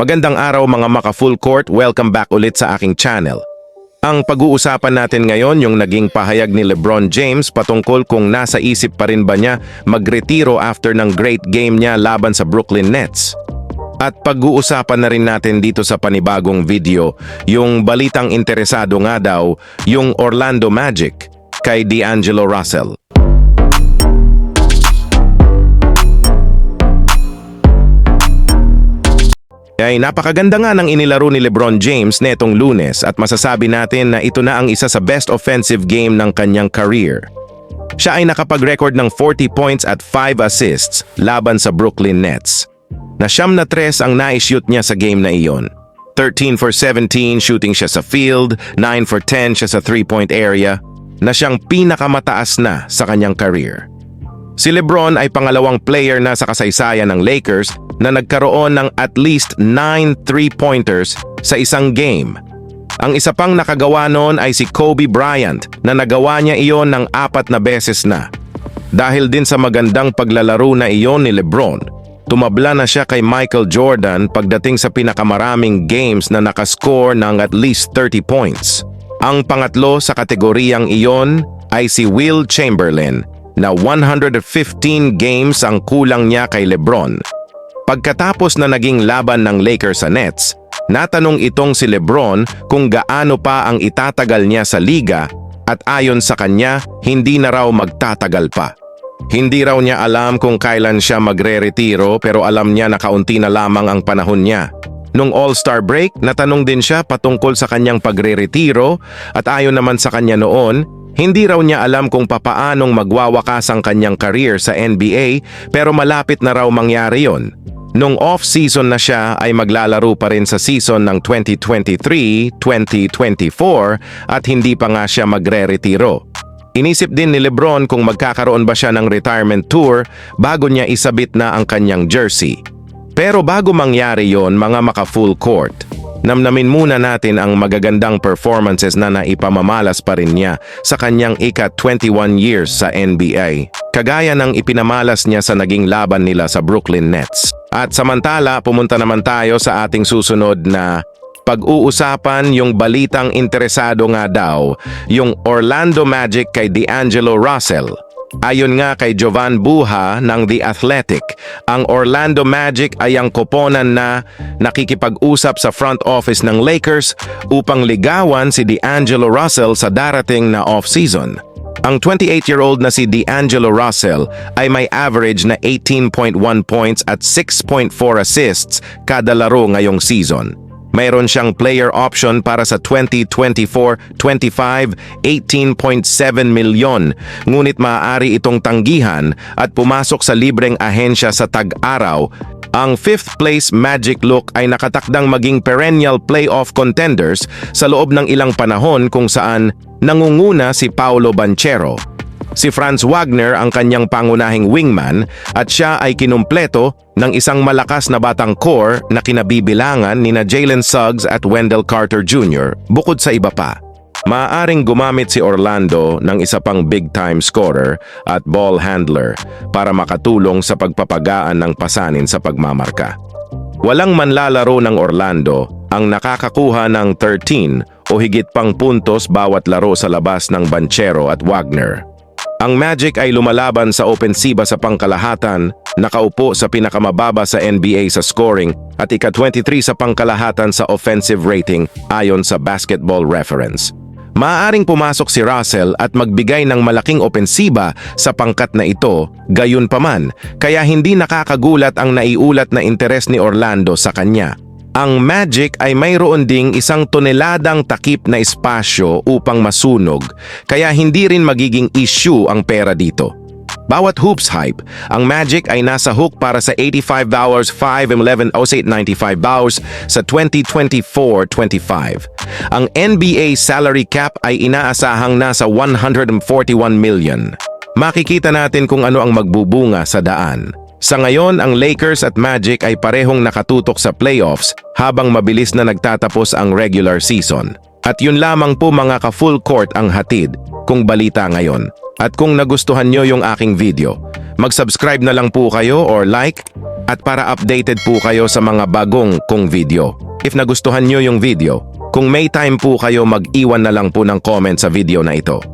Magandang araw mga maka full court, welcome back ulit sa aking channel. Ang pag-uusapan natin ngayon yung naging pahayag ni LeBron James patungkol kung nasa isip pa rin ba niya magretiro after ng great game niya laban sa Brooklyn Nets. At pag-uusapan na rin natin dito sa panibagong video yung balitang interesado nga daw yung Orlando Magic kay D'Angelo Russell. Ay napakaganda nga ng inilaro ni Lebron James netong lunes at masasabi natin na ito na ang isa sa best offensive game ng kanyang career. Siya ay nakapag-record ng 40 points at 5 assists laban sa Brooklyn Nets. Na siyam na tres ang na-shoot niya sa game na iyon. 13 for 17 shooting siya sa field, 9 for 10 siya sa 3-point area, na siyang pinakamataas na sa kanyang career. Si Lebron ay pangalawang player na sa kasaysayan ng Lakers na nagkaroon ng at least 9 three-pointers sa isang game. Ang isa pang nakagawa noon ay si Kobe Bryant na nagawa niya iyon ng apat na beses na. Dahil din sa magandang paglalaro na iyon ni Lebron, tumabla na siya kay Michael Jordan pagdating sa pinakamaraming games na nakascore ng at least 30 points. Ang pangatlo sa kategoriyang iyon ay si Will Chamberlain na 115 games ang kulang niya kay Lebron. Pagkatapos na naging laban ng Lakers sa Nets, natanong itong si Lebron kung gaano pa ang itatagal niya sa liga at ayon sa kanya, hindi na raw magtatagal pa. Hindi raw niya alam kung kailan siya magre-retiro pero alam niya na kaunti na lamang ang panahon niya. Nung All-Star break, natanong din siya patungkol sa kanyang pagre-retiro at ayon naman sa kanya noon, hindi raw niya alam kung papaanong magwawakas ang kanyang career sa NBA pero malapit na raw mangyari yon. Nung off-season na siya ay maglalaro pa rin sa season ng 2023-2024 at hindi pa nga siya magre-retiro. Inisip din ni Lebron kung magkakaroon ba siya ng retirement tour bago niya isabit na ang kanyang jersey. Pero bago mangyari yon mga maka-full court, namnamin muna natin ang magagandang performances na naipamamalas pa rin niya sa kanyang ika-21 years sa NBA. Kagaya ng ipinamalas niya sa naging laban nila sa Brooklyn Nets. At samantala, pumunta naman tayo sa ating susunod na pag-uusapan yung balitang interesado nga daw, yung Orlando Magic kay D'Angelo Russell. Ayon nga kay Jovan Buha ng The Athletic, ang Orlando Magic ay ang koponan na nakikipag-usap sa front office ng Lakers upang ligawan si D'Angelo Russell sa darating na off-season. Ang 28-year-old na si D'Angelo Russell ay may average na 18.1 points at 6.4 assists kada laro ngayong season. Mayroon siyang player option para sa 2024-25, 18.7 milyon. Ngunit maaari itong tanggihan at pumasok sa libreng ahensya sa tag-araw. Ang fifth place Magic Look ay nakatakdang maging perennial playoff contenders sa loob ng ilang panahon kung saan nangunguna si Paolo Banchero. Si Franz Wagner ang kanyang pangunahing wingman at siya ay kinumpleto ng isang malakas na batang core na kinabibilangan ni na Jalen Suggs at Wendell Carter Jr. bukod sa iba pa. Maaaring gumamit si Orlando ng isa pang big-time scorer at ball handler para makatulong sa pagpapagaan ng pasanin sa pagmamarka. Walang manlalaro ng Orlando ang nakakakuha ng 13 o higit pang puntos bawat laro sa labas ng Banchero at Wagner. Ang Magic ay lumalaban sa opensiba sa pangkalahatan, nakaupo sa pinakamababa sa NBA sa scoring at ika-23 sa pangkalahatan sa offensive rating ayon sa Basketball Reference. Maaaring pumasok si Russell at magbigay ng malaking opensiba sa pangkat na ito, gayon paman, kaya hindi nakakagulat ang naiulat na interes ni Orlando sa kanya. Ang Magic ay mayroon ding isang toneladang takip na espasyo upang masunog, kaya hindi rin magiging issue ang pera dito. Bawat hoops hype, ang Magic ay nasa hook para sa 85 hours, 5, 11, 08, 95 hours sa 2024-25. Ang NBA salary cap ay inaasahang nasa 141 million. Makikita natin kung ano ang magbubunga sa daan. Sa ngayon, ang Lakers at Magic ay parehong nakatutok sa playoffs habang mabilis na nagtatapos ang regular season. At yun lamang po mga ka-full court ang hatid kung balita ngayon. At kung nagustuhan nyo yung aking video, mag-subscribe na lang po kayo or like at para updated po kayo sa mga bagong kong video. If nagustuhan nyo yung video, kung may time po kayo mag-iwan na lang po ng comment sa video na ito.